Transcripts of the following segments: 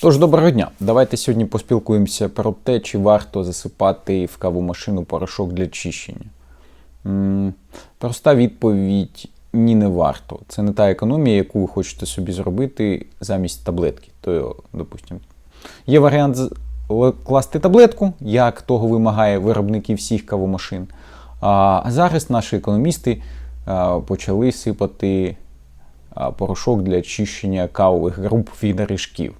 Тож, доброго дня. Давайте сьогодні поспілкуємося про те, чи варто засипати в кавомашину порошок для чищення. Проста відповідь ні, не варто. Це не та економія, яку ви хочете собі зробити замість таблетки. То, допустимо, є варіант класти таблетку, як того вимагає виробники всіх кавомашин. А зараз наші економісти почали сипати порошок для очищення кавових груп від ріжків.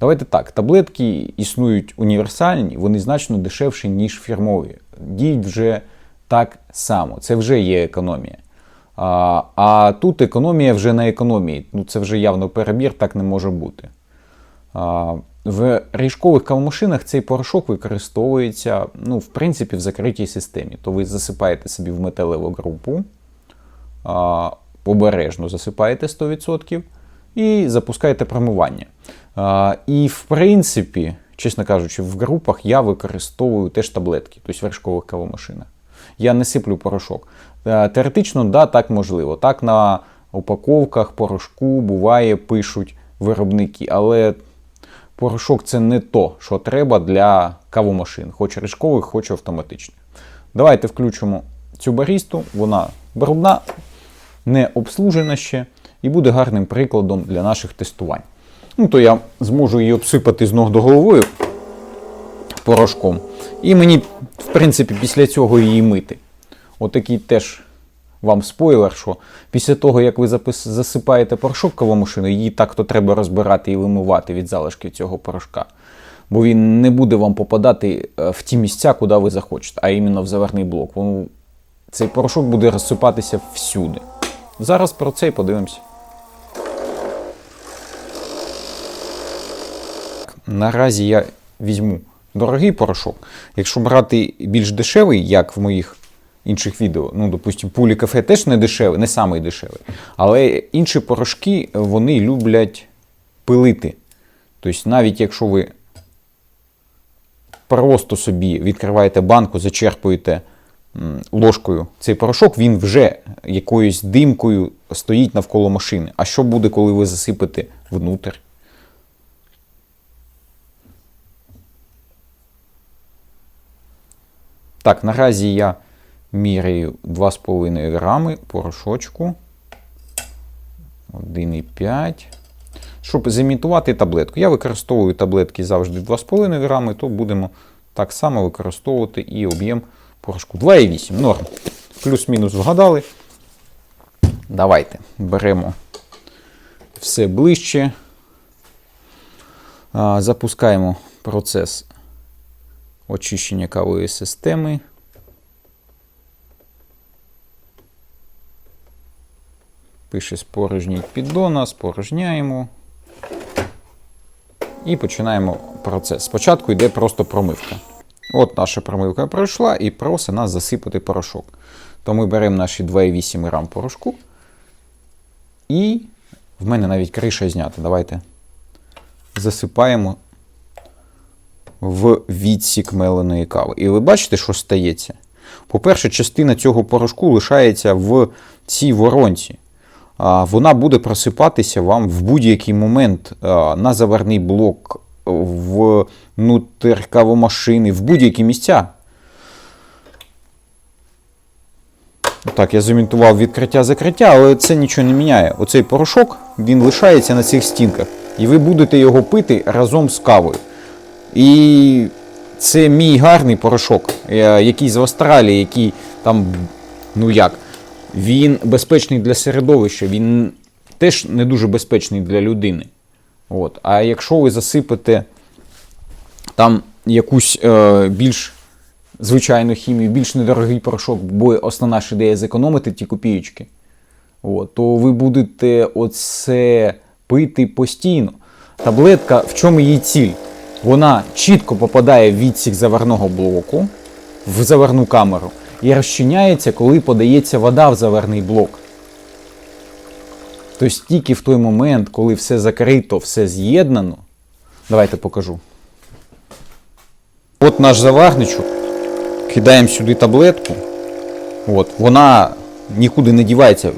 Давайте так, таблетки існують універсальні, вони значно дешевші, ніж фірмові. Діють вже так само. Це вже є економія. А, а тут економія вже на економії. Ну це вже явно перебір, так не може бути. А, в ріжкових кавомашинах цей порошок використовується, ну, в принципі, в закритій системі. То ви засипаєте собі в металеву групу, а, обережно засипаєте 100% і запускаєте промивання. І в принципі, чесно кажучи, в групах я використовую теж таблетки, тобто в вершкових кавомашинах. Я не сиплю порошок. Е, Теоретично, да, так можливо. Так на упаковках порошку буває, пишуть виробники, але порошок це не то, що треба для кавомашин, хоч ріжкових, хоч автоматичних. Давайте включимо цю барісту, вона брудна, не обслужена ще і буде гарним прикладом для наших тестувань. Ну, то я зможу її обсипати з ног до головою порошком. І мені, в принципі, після цього її мити. Отакий теж вам спойлер, що після того, як ви засипаєте порошок кавомашину, її так-то треба розбирати і вимивати від залишків цього порошка. Бо він не буде вам попадати е, в ті місця, куди ви захочете, а іменно в заварний блок. Цей порошок буде розсипатися всюди. Зараз про це і подивимося. Наразі я візьму дорогий порошок. Якщо брати більш дешевий, як в моїх інших відео, ну, допустимо, пулі кафе теж не дешевий, не самий дешевий. Але інші порошки вони люблять пилити. Тобто, навіть якщо ви просто собі відкриваєте банку, зачерпуєте ложкою цей порошок, він вже якоюсь димкою стоїть навколо машини. А що буде, коли ви засипете внутрь? Так, наразі я міряю 2,5 грами порошочку. 1,5. Щоб зімітувати таблетку. Я використовую таблетки завжди 2,5 грами, то будемо так само використовувати і об'єм порошку. 2,8 норм. Плюс-мінус вгадали. Давайте беремо все ближче. Запускаємо процес очищення кавової системи. Пише спорожній піддона, спорожняємо. І починаємо процес. Спочатку йде просто промивка. От наша промивка пройшла і просить нас засипати порошок. То ми беремо наші 2,8 грам порошку. І в мене навіть криша знята. Давайте засипаємо в відсік меленої кави. І ви бачите, що стається? По-перше, частина цього порошку лишається в цій воронці. Вона буде просипатися вам в будь-який момент на заварний блок, внутрь кавомашини, в будь-які місця. Так, я замінтував відкриття-закриття, але це нічого не міняє. Оцей порошок він лишається на цих стінках. І ви будете його пити разом з кавою. І це мій гарний порошок, е, який з Австралії, який там, ну як, він безпечний для середовища, він теж не дуже безпечний для людини. От. А якщо ви засипете там якусь е, більш звичайну хімію, більш недорогий порошок, бо основна ж ідея зекономити ті копійочки, от, то ви будете оце пити постійно. Таблетка, в чому її ціль? Вона чітко попадає в відсік заварного блоку, в заварну камеру, і розчиняється, коли подається вода в заварний блок. Тобто тільки в той момент, коли все закрито, все з'єднано. Давайте покажу. От наш заварничок. Кидаємо сюди таблетку. От, вона нікуди не дівається,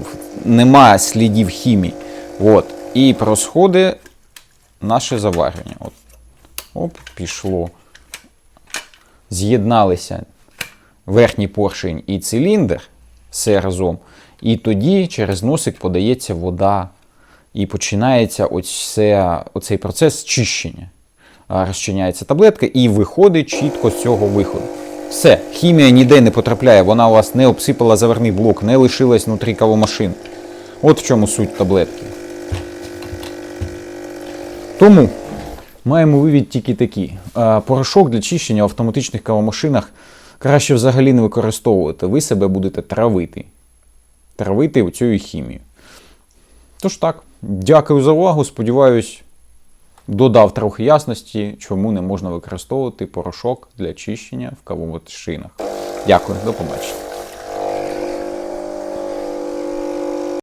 нема слідів хімії. От, і розходить наше заварення. От. Оп, пішло. З'єдналися верхній поршень і циліндр все разом. І тоді через носик подається вода. І починається оце, оцей процес чищення. Розчиняється таблетка і виходить чітко з цього виходу. Все, хімія ніде не потрапляє, вона у вас не обсипала заверний блок, не лишилась внутрі кавомашин. От в чому суть таблетки. Тому маємо вивід тільки такі. Порошок для чищення в автоматичних кавомашинах краще взагалі не використовувати. Ви себе будете травити. Травити оцю хімію. Тож так, дякую за увагу. Сподіваюсь, додав трохи ясності, чому не можна використовувати порошок для чищення в кавомашинах. Дякую, до побачення.